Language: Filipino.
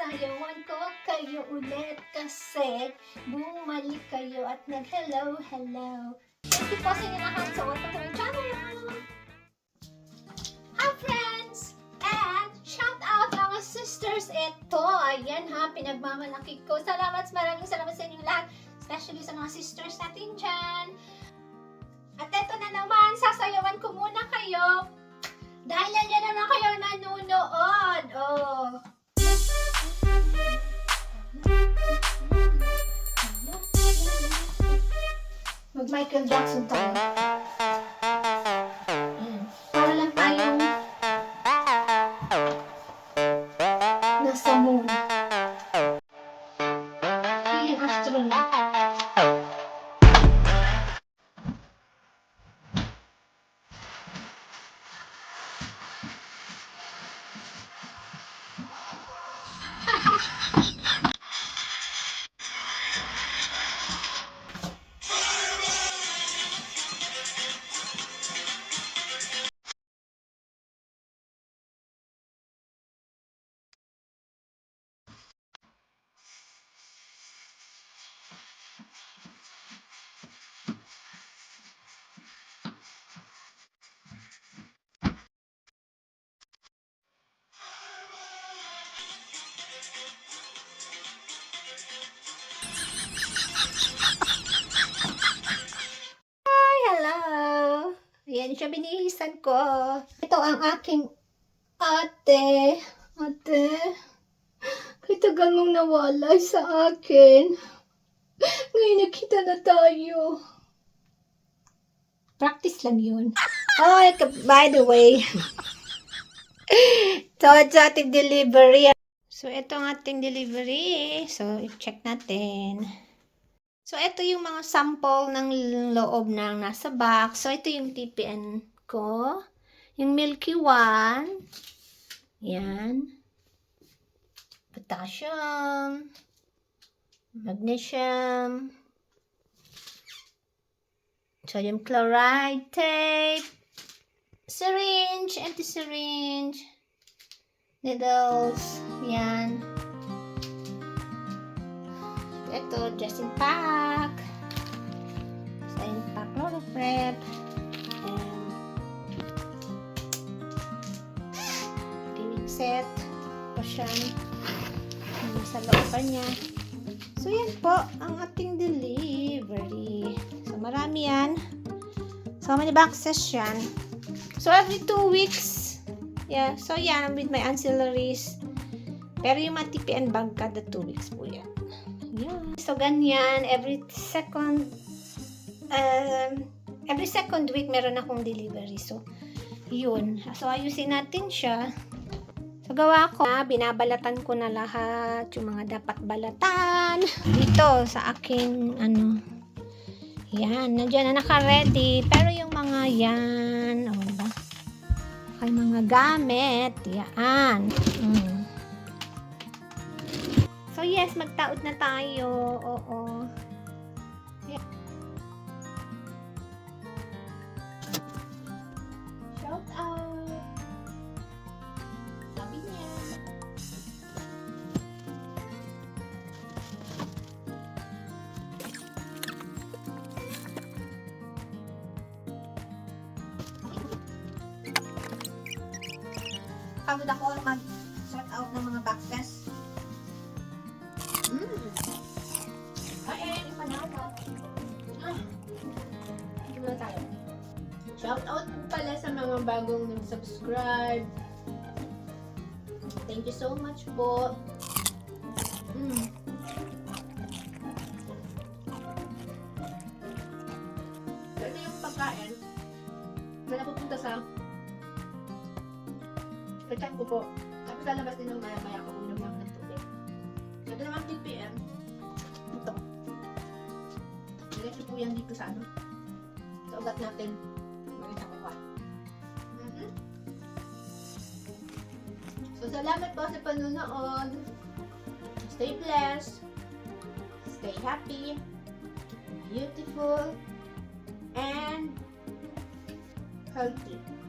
sasayawan ko kayo ulit kasi bumalik kayo at nag-hello, hello. Thank you po sa inyong sa What Patuloy Channel! Hi friends! And shout out mga sisters ito. Ayan ha, pinagmamalaki ko. Salamat, maraming salamat sa inyong lahat. Especially sa mga sisters natin dyan. At eto na naman, sasayawan ko muna kayo. Dahil yan naman kayo nanonood. Oh. Michael Jackson tayo. Ayan. Para lang tayong nasa moon. Feeling astronaut. Hi, Ayan siya, binihisan ko. Ito ang aking ate. Ate, kay tagal mong nawala sa akin. Ngayon nakita na tayo. Practice lang yun. Oh, by the way. so, ito ating delivery. So, ito ang ating delivery. So, i-check natin. So, ito yung mga sample ng loob ng nasa box. So, ito yung TPN ko. Yung Milky One. Yan. Potassium. Magnesium. Sodium chloride tape. Syringe. Empty syringe. Needles. Yan. Ito, dressing pack. Dressing pack, Chloroprep. And Giving set. Potion. Yung sa loob pa niya. So, yan po ang ating delivery. So, marami yan. So, many boxes yan. So, every two weeks. Yeah. So, yan. With my ancillaries. Pero yung mga TPN bag, kada two weeks po yan. Yan. So, ganyan. Every second, um, every second week, meron akong delivery. So, yun. So, ayusin natin siya. So, gawa ko, ah, binabalatan ko na lahat yung mga dapat balatan. Dito, sa aking, ano, yan, nandiyan na naka-ready. Pero yung mga yan, o, oh, ba? Ay, mga gamit, yan. Mm. So, yes, magtaot na tayo. Oo. Yeah. Shout. Pagod ako mag-shout out ng mga boxes. Shout out pala sa mga bagong nag-subscribe. Thank you so much po. Mm. Ito yung pagkain na napupunta sa tiyan ko po. Tapos lalabas din ng maya-maya ko Yan dito sa ano. Sa ugat natin. Maganda ko pa. Mhm. So, salamat po sa panunood. Stay blessed. Stay happy. Beautiful. And healthy.